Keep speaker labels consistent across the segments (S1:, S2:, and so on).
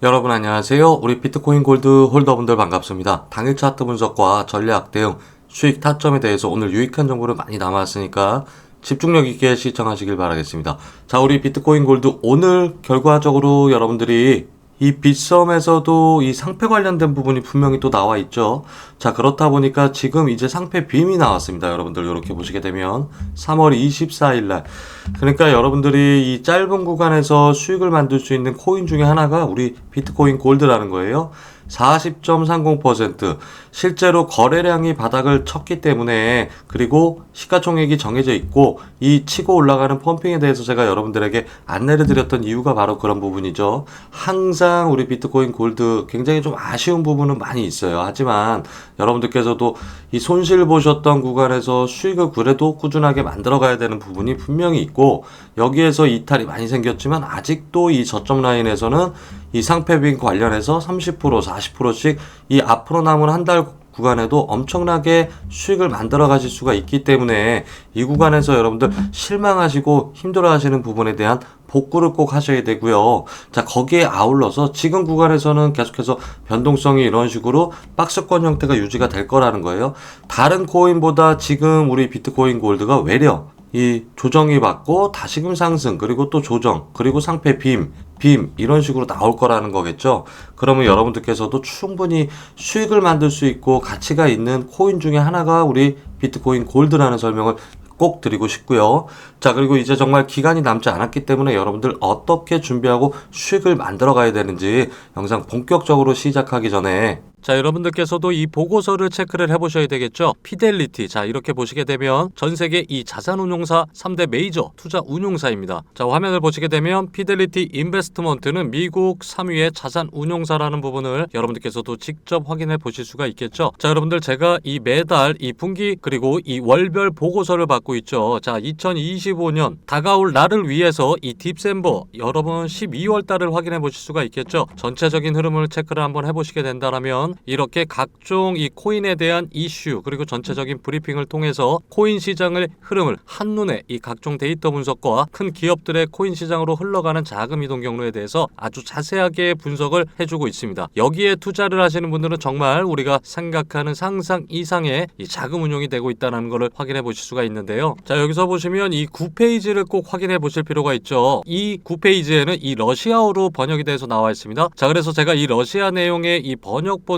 S1: 여러분 안녕하세요. 우리 비트코인 골드 홀더분들 반갑습니다. 당일 차트 분석과 전략 대응, 수익 타점에 대해서 오늘 유익한 정보를 많이 남았으니까 집중력 있게 시청하시길 바라겠습니다. 자, 우리 비트코인 골드 오늘 결과적으로 여러분들이 이 빗썸에서도 이 상패 관련된 부분이 분명히 또 나와 있죠. 자, 그렇다 보니까 지금 이제 상패 빔이 나왔습니다. 여러분들 이렇게 보시게 되면 3월 24일 날. 그러니까 여러분들이 이 짧은 구간에서 수익을 만들 수 있는 코인 중에 하나가 우리 비트코인 골드라는 거예요. 40.30% 실제로 거래량이 바닥을 쳤기 때문에 그리고 시가총액이 정해져 있고 이 치고 올라가는 펌핑에 대해서 제가 여러분들에게 안내를 드렸던 이유가 바로 그런 부분이죠. 항상 우리 비트코인 골드 굉장히 좀 아쉬운 부분은 많이 있어요. 하지만 여러분들께서도 이 손실 보셨던 구간에서 수익을 그래도 꾸준하게 만들어 가야 되는 부분이 분명히 있고 여기에서 이탈이 많이 생겼지만 아직도 이 저점 라인에서는 이 상패빈 관련해서 30% 40%씩 이 앞으로 남은 한 달 구간에도 엄청나게 수익을 만들어 가실 수가 있기 때문에 이 구간에서 여러분들 실망하시고 힘들어 하시는 부분에 대한 복구를 꼭 하셔야 되고요. 자, 거기에 아울러서 지금 구간에서는 계속해서 변동성이 이런 식으로 박스권 형태가 유지가 될 거라는 거예요. 다른 코인보다 지금 우리 비트코인 골드가 외려 이 조정이 받고 다시금 상승 그리고 또 조정 그리고 상패 빔, 빔 이런 식으로 나올 거라는 거겠죠. 그러면 여러분들께서도 충분히 수익을 만들 수 있고 가치가 있는 코인 중에 하나가 우리 비트코인 골드라는 설명을 꼭 드리고 싶고요. 자, 그리고 이제 정말 기간이 남지 않았기 때문에 여러분들 어떻게 준비하고 수익을 만들어 가야 되는지 영상 본격적으로 시작하기 전에 자, 여러분들께서도 이 보고서를 체크를 해보셔야 되겠죠. 피델리티. 자, 이렇게 보시게 되면 전 세계 이 자산운용사 3대 메이저 투자 운용사입니다. 자, 화면을 보시게 되면 피델리티 인베스트먼트는 미국 3위의 자산운용사라는 부분을 여러분들께서도 직접 확인해 보실 수가 있겠죠. 자, 여러분들 제가 이 매달 이 분기 그리고 이 월별 보고서를 받고 있죠. 자, 2025년 다가올 날을 위해서 이 딥셈버 여러분 12월 달을 확인해 보실 수가 있겠죠. 전체적인 흐름을 체크를 한번 해보시게 된다면 이렇게 각종 이 코인에 대한 이슈 그리고 전체적인 브리핑을 통해서 코인 시장의 흐름을 한눈에 이 각종 데이터 분석과 큰 기업들의 코인 시장으로 흘러가는 자금 이동 경로에 대해서 아주 자세하게 분석을 해주고 있습니다. 여기에 투자를 하시는 분들은 정말 우리가 생각하는 상상 이상의 이 자금 운용이 되고 있다는 것을 확인해 보실 수가 있는데요. 자 여기서 보시면 이 9페이지를 꼭 확인해 보실 필요가 있죠. 이 9페이지에는 이 러시아어로 번역이 돼서 나와 있습니다. 자 그래서 제가 이 러시아 내용의 이 번역본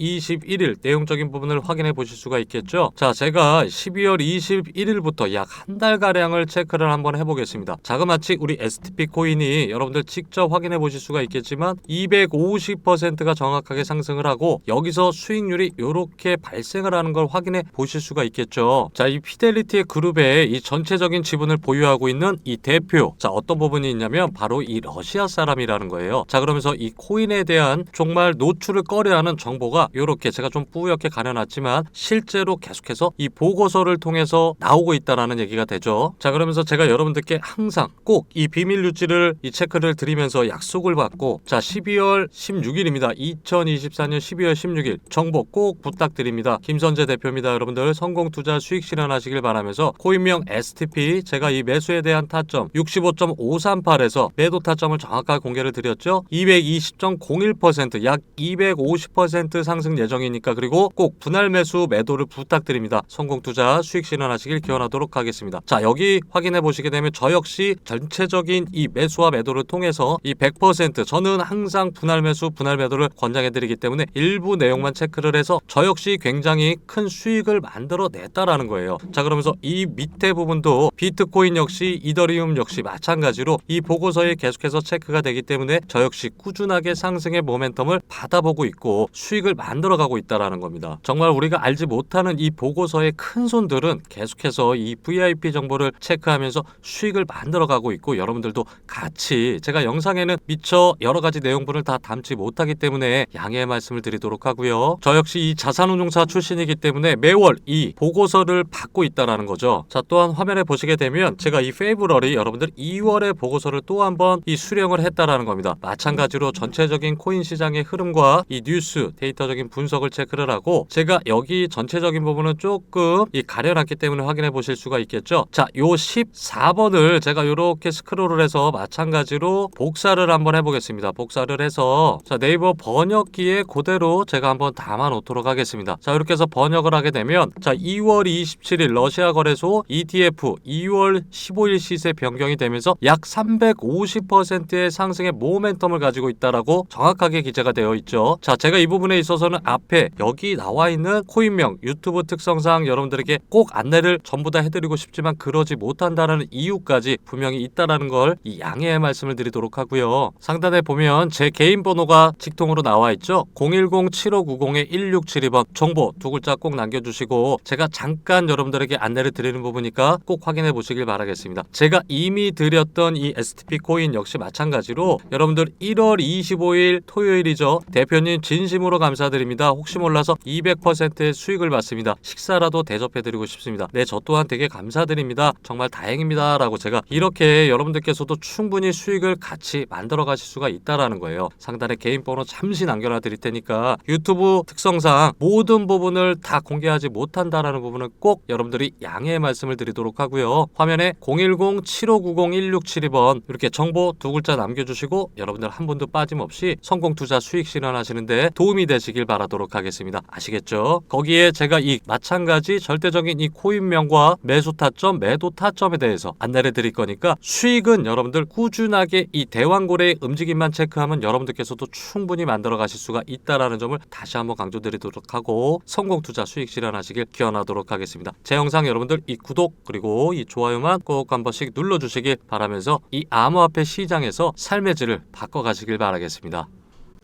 S1: 21일 내용적인 부분을 확인해 보실 수가 있겠죠. 자, 제가 12월 21일부터 약 한 달가량을 체크를 한번 해보겠습니다. 자그마치 우리 STP 코인이 여러분들 직접 확인해 보실 수가 있겠지만 250%가 정확하게 상승을 하고 여기서 수익률이 이렇게 발생을 하는 걸 확인해 보실 수가 있겠죠. 자, 이 피델리티의 그룹에 이 전체적인 지분을 보유하고 있는 이 대표. 자, 어떤 부분이 있냐면 바로 이 러시아 사람이라는 거예요. 자, 그러면서 이 코인에 대한 정말 노출을 꺼려하는 정보가 이렇게 제가 좀 뿌옇게 가려놨지만 실제로 계속해서 이 보고서를 통해서 나오고 있다라는 얘기가 되죠. 자 그러면서 제가 여러분들께 항상 꼭 이 비밀 유지를 이 체크를 드리면서 약속을 받고 자 12월 16일입니다. 2024년 12월 16일 정보 꼭 부탁드립니다. 김선재 대표입니다. 여러분들 성공 투자 수익 실현하시길 바라면서 코인명 STP 제가 이 매수에 대한 타점 65.538에서 매도 타점을 정확하게 공개를 드렸죠. 220.01%약 250% 상승 예정이니까 그리고 꼭 분할 매수 매도를 부탁드립니다. 성공 투자 수익 실현하시길 기원하도록 하겠습니다. 자 여기 확인해 보시게 되면 저 역시 전체적인 이 매수와 매도를 통해서 이 100% 저는 항상 분할 매수 분할 매도를 권장해 드리기 때문에 일부 내용만 체크를 해서 저 역시 굉장히 큰 수익을 만들어 냈다라는 거예요. 자 그러면서 이 밑에 부분도 비트코인 역시 이더리움 역시 마찬가지로 이 보고서에 계속해서 체크가 되기 때문에 저 역시 꾸준하게 상승의 모멘텀을 받아보고 있고 수익을
S2: 만들어가고 있다라는 겁니다. 정말 우리가 알지 못하는 이 보고서의 큰 손들은 계속해서 이 VIP 정보를 체크하면서 수익을 만들어가고 있고 여러분들도 같이 제가 영상에는 미처 여러 가지 내용분을 다 담지 못하기 때문에 양해의 말씀을 드리도록 하고요. 저 역시 이 자산운용사 출신이기 때문에 매월 이 보고서를 받고 있다라는 거죠. 자 또한 화면에 보시게 되면 제가 이 페이브럴이 여러분들 2월의 보고서를 또 한번 이 수령을 했다라는 겁니다. 마찬가지로 전체적인 코인 시장의 흐름과 이 뉴스 데이터적인 분석을 체크를 하고 제가 여기 전체적인 부분은 조금 이 가려놨기 때문에 확인해 보실 수가 있겠죠. 자, 요 14번을 제가 이렇게 스크롤을 해서 마찬가지로 복사를 한번 해보겠습니다. 복사를 해서 자 네이버 번역기에 그대로 제가 한번 담아 놓도록 하겠습니다. 자 이렇게 해서 번역을 하게 되면 자 2월 27일 러시아 거래소 ETF 2월 15일 시세 변경이 되면서 약 350%의 상승의 모멘텀을 가지고 있다라고 정확하게 기재가 되어 있죠. 자 제가 이 부분에 있어서 는 앞에 여기 나와 있는 코인명 유튜브 특성상 여러분들에게 꼭 안내를 전부 다 해드리고 싶지만 그러지 못한다라는 이유까지 분명히 있다라는 걸 이 양해의 말씀을 드리도록 하고요. 상단에 보면 제 개인 번호가 직통으로 나와 있죠. 010-7590-1672번 정보 두 글자 꼭 남겨주시고 제가 잠깐 여러분들에게 안내를 드리는 부분이니까 꼭 확인해 보시길 바라겠습니다. 제가 이미 드렸던 이 STP 코인 역시 마찬가지로 여러분들 1월 25일 토요일이죠. 대표님 진심으로 감사드립니다. 혹시 몰라서 200%의 수익을 받습니다. 식사라도 대접해드리고 싶습니다. 네, 저 또한 되게 감사드립니다. 정말 다행입니다. 라고 제가 이렇게 여러분들께서도 충분히 수익을 같이 만들어 가실 수가 있다라는 거예요. 상단에 개인 번호 잠시 남겨놔 드릴 테니까 유튜브 특성상 모든 부분을 다 공개하지 못한다라는 부분은 꼭 여러분들이 양해의 말씀을 드리도록 하고요. 화면에 010-7590-1672번 이렇게 정보 두 글자 남겨주시고 여러분들 한 분도 빠짐없이 성공 투자 수익 실현하시는데 도움이 되시길 바라도록 하겠습니다. 아시겠죠? 거기에 제가 이 마찬가지 절대적인 이 코인명과 매수 타점, 매도 타점에 대해서 안내를 드릴 거니까 수익은 여러분들 꾸준하게 이 대왕고래의 움직임만 체크하면 여러분들께서도 충분히 만들어 가실 수가 있다라는 점을 다시 한번 강조드리도록 하고 성공 투자 수익 실현하시길 기원하도록 하겠습니다. 제 영상 여러분들 이 구독 그리고 이 좋아요만 꼭 한 번씩 눌러 주시길 바라면서 이 암호화폐 시장에서 삶의 질을 바꿔 가시길 바라겠습니다.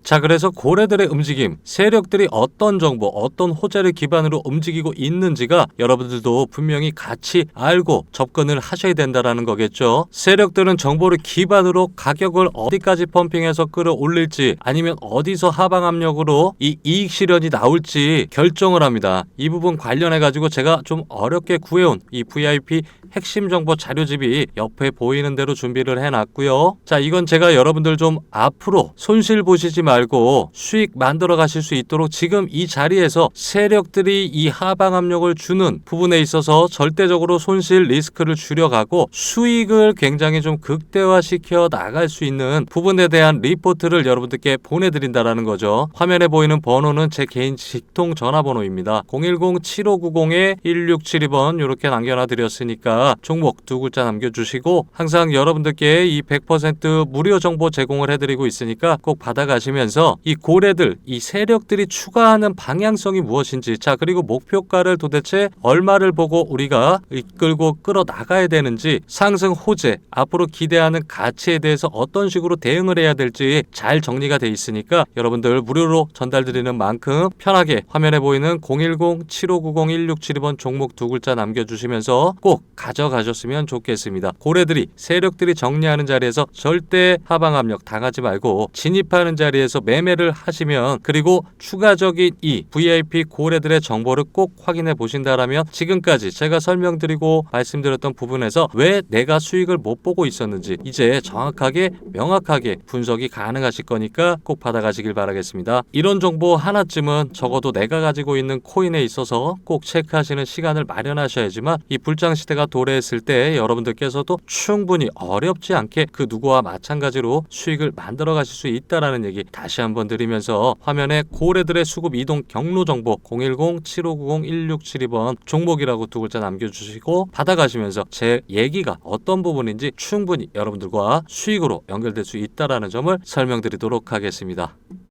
S2: 자, 그래서 고래들의 움직임, 세력들이 어떤 정보, 어떤 호재를 기반으로 움직이고 있는지가 여러분들도 분명히 같이 알고 접근을 하셔야 된다라는 거겠죠. 세력들은 정보를 기반으로 가격을 어디까지 펌핑해서 끌어올릴지 아니면 어디서 하방 압력으로 이 이익 실현이 나올지 결정을 합니다. 이 부분 관련해 가지고 제가 좀 어렵게 구해온 이 VIP 핵심 정보 자료집이 옆에 보이는 대로 준비를 해놨고요. 자, 이건 제가 여러분들 좀 앞으로 손실 보시지 말고 수익 만들어 가실 수 있도록 지금 이 자리에서 세력들이 이 하방 압력을 주는 부분에 있어서 절대적으로 손실 리스크를 줄여가고 수익을 굉장히 좀 극대화시켜 나갈 수 있는 부분에 대한 리포트를 여러분들께 보내드린다라는 거죠. 화면에 보이는 번호는 제 개인 직통 전화번호입니다. 010-7590-1672번 이렇게 남겨놔 드렸 종목 두 글자 남겨주시고 항상 여러분들께 이 100% 무료 정보 제공을 해드리고 있으니까 꼭 받아가시면서 이 고래들, 이 세력들이 추가하는 방향성이 무엇인지 자 그리고 목표가를 도대체 얼마를 보고 우리가 이끌고 끌어 나가야 되는지 상승 호재 앞으로 기대하는 가치에 대해서 어떤 식으로 대응을 해야 될지 잘 정리가 돼 있으니까 여러분들 무료로 전달드리는 만큼 편하게 화면에 보이는 010-7590-1672번 종목 두 글자 남겨주시면서 꼭 가져가셨으면 좋겠습니다. 고래들이 세력들이 정리하는 자리에서 절대 하방 압력 당하지 말고 진입하는 자리에서 매매를 하시면 그리고 추가적인 이 VIP 고래들의 정보를 꼭 확인해 보신다라면 지금까지 제가 설명드리고 말씀드렸던 부분에서 왜 내가 수익을 못 보고 있었는지 이제 정확하게 명확하게 분석이 가능하실 거니까 꼭 받아가시길 바라겠습니다. 이런 정보 하나쯤은 적어도 내가 가지고 있는 코인에 있어서 꼭 체크하시는 시간을 마련하셔야지만 이 불장 시대가 도래했을 때 여러분들께서도 충분히 어렵지 않게 그 누구와 마찬가지로 수익을 만들어 가실 수 있다라는 얘기 다시 한번 드리면서 화면에 고래들의 수급 이동 경로 정보 010-7590-1672번 종목이라고 두 글자 남겨주시고 받아가시면서 제 얘기가 어떤 부분인지 충분히 여러분들과 수익으로 연결될 수 있다라는 점을 설명드리도록 하겠습니다.